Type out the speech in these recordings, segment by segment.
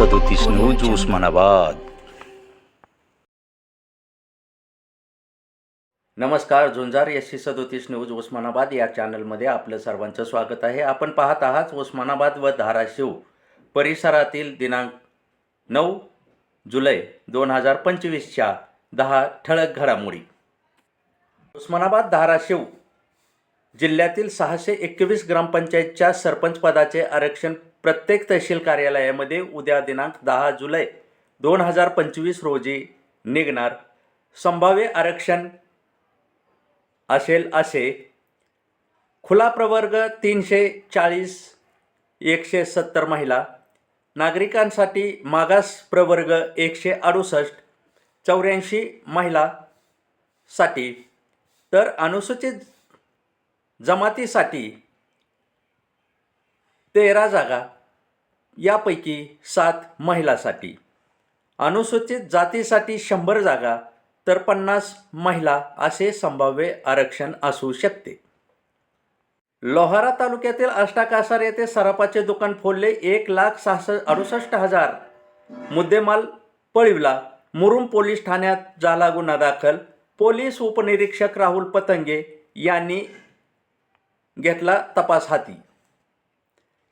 उस्मानाबाद नमस्कार झुंजार S C सदोतीस news Osmanabad या चॅनलमध्ये आपलं सर्वांचं स्वागत आहे. आपण पाहत आहात उस्मानाबाद व धाराशिव परिसरातील दिनांक नऊ जुलै दोन हजार पंचवीसच्या दहा ठळक घडामोडी. उस्मानाबाद धाराशिव जिल्ह्यातील सहाशे एकवीस ग्रामपंचायतच्या सरपंचपदाचे आरक्षण प्रत्येक तहसील कार्यालयामध्ये उद्या दिनांक दहा जुलै दोन हजार पंचवीस रोजी निघणार संभाव्य आरक्षण असेल असे खुला प्रवर्ग तीनशे चाळीस एकशे सत्तर महिला नागरिकांसाठी मागास प्रवर्ग एकशे अडुसष्ट चौऱ्याऐंशी महिलासाठी तर अनुसूचित जमातीसाठी तेरा जागा यापैकी सात महिलासाठी. अनुसूचित जातीसाठी शंभर जागा तर पन्नास महिला असे संभाव्य आरक्षण असू शकते. लोहारा तालुक्यातील अष्टाकासार येथे सराफाचे दुकान फोडले. एक लाख सहासष्ट अडुसष्ट हजार मुद्देमाल पळविला. मुरुम पोलीस ठाण्यात झाला गुन्हा दाखल. पोलीस उपनिरीक्षक राहुल पतंगे यांनी घेतला तपास हाती.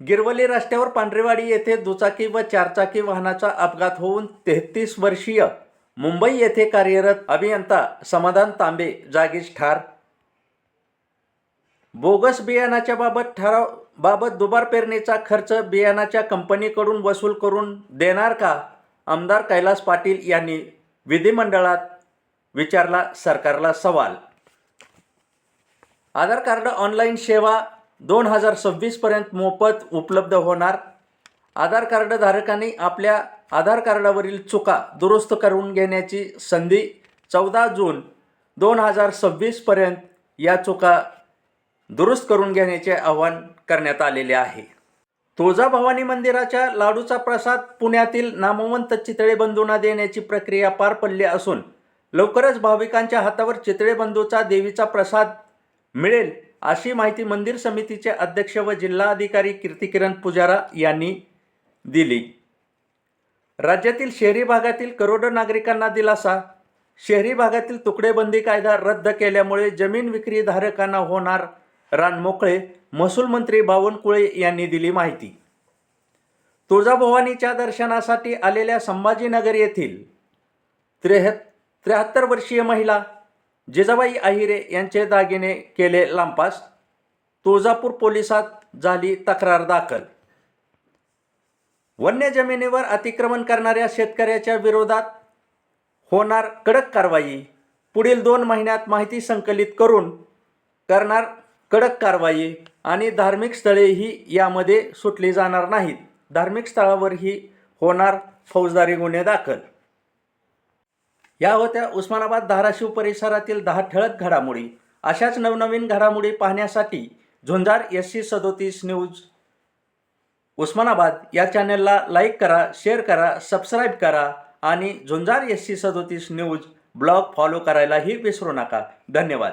गिरवली रस्त्यावर पांढरेवाडी येथे दुचाकी व चारचाकी वाहनाचा अपघात होऊन तेहतीस वर्षीय मुंबई येथे कार्यरत अभियंता समाधान तांबे जागीच ठार. बोगस बियाणाच्या बाबत ठराव बाबत दुबार पेरणीचा खर्च बियाणाच्या कंपनीकडून वसूल करून देणार का? आमदार कैलास पाटील यांनी विधिमंडळात विचारला सरकारला सवाल. आधार कार्ड ऑनलाईन सेवा दोन हजार सव्वीसपर्यंत मोफत उपलब्ध होणार. आधार कार्ड धारकांनी आपल्या आधार कार्डावरील चुका दुरुस्त करून घेण्याची संधी चौदा जून दोन हजार सव्वीसपर्यंत या चुका दुरुस्त करून घेण्याचे आवाहन करण्यात आलेले आहे. तुळजाभवानी मंदिराच्या लाडूचा प्रसाद पुण्यातील नामवंत चितळे बंधूंना देण्याची प्रक्रिया पार पडली असून लवकरच भाविकांच्या हातावर चितळे बंधूचा देवीचा प्रसाद मिळेल. अशी माहिती मंदिर समितीचे अध्यक्ष व जिल्हाधिकारी कीर्तिकिरण पुजारा यांनी दिली. राज्यातील शहरी भागातील करोडो नागरिकांना दिलासा. शहरी भागातील तुकडेबंदी कायदा रद्द केल्यामुळे जमीन विक्रीधारकांना होणार रानमोकळे महसूल मंत्री बावनकुळे यांनी दिली माहिती. तुळजाभवानीच्या दर्शनासाठी आलेल्या संभाजीनगर येथील त्रेह त्र्याहत्तर वर्षीय महिला जिजाबाई आहिरे यांचे दागिने केले लांपास तुळजापूर पोलिसात झाली तक्रार दाखल. वन्य जमिनीवर अतिक्रमण करणाऱ्या शेतकऱ्याच्या विरोधात होणार कडक कारवाई. पुढील दोन महिन्यात माहिती संकलित करून करणार कडक कारवाई आणि धार्मिक स्थळेही यामध्ये सुटली जाणार नाहीत. धार्मिक स्थळावरही होणार फौजदारी गुन्हे दाखल. या होत्या उस्मानाबाद धाराशिव परिसरातील दहा ठळक घडामोडी. अशाच नवनवीन घडामोडी पाहण्यासाठी झुंजार एस सी सदोतीस न्यूज. उस्मानाबाद या चॅनलला लाईक करा शेअर करा सबस्क्राईब करा आणि झुंजार एस सी सदोतीस न्यूज ब्लॉग फॉलो करायलाही विसरू नका. धन्यवाद.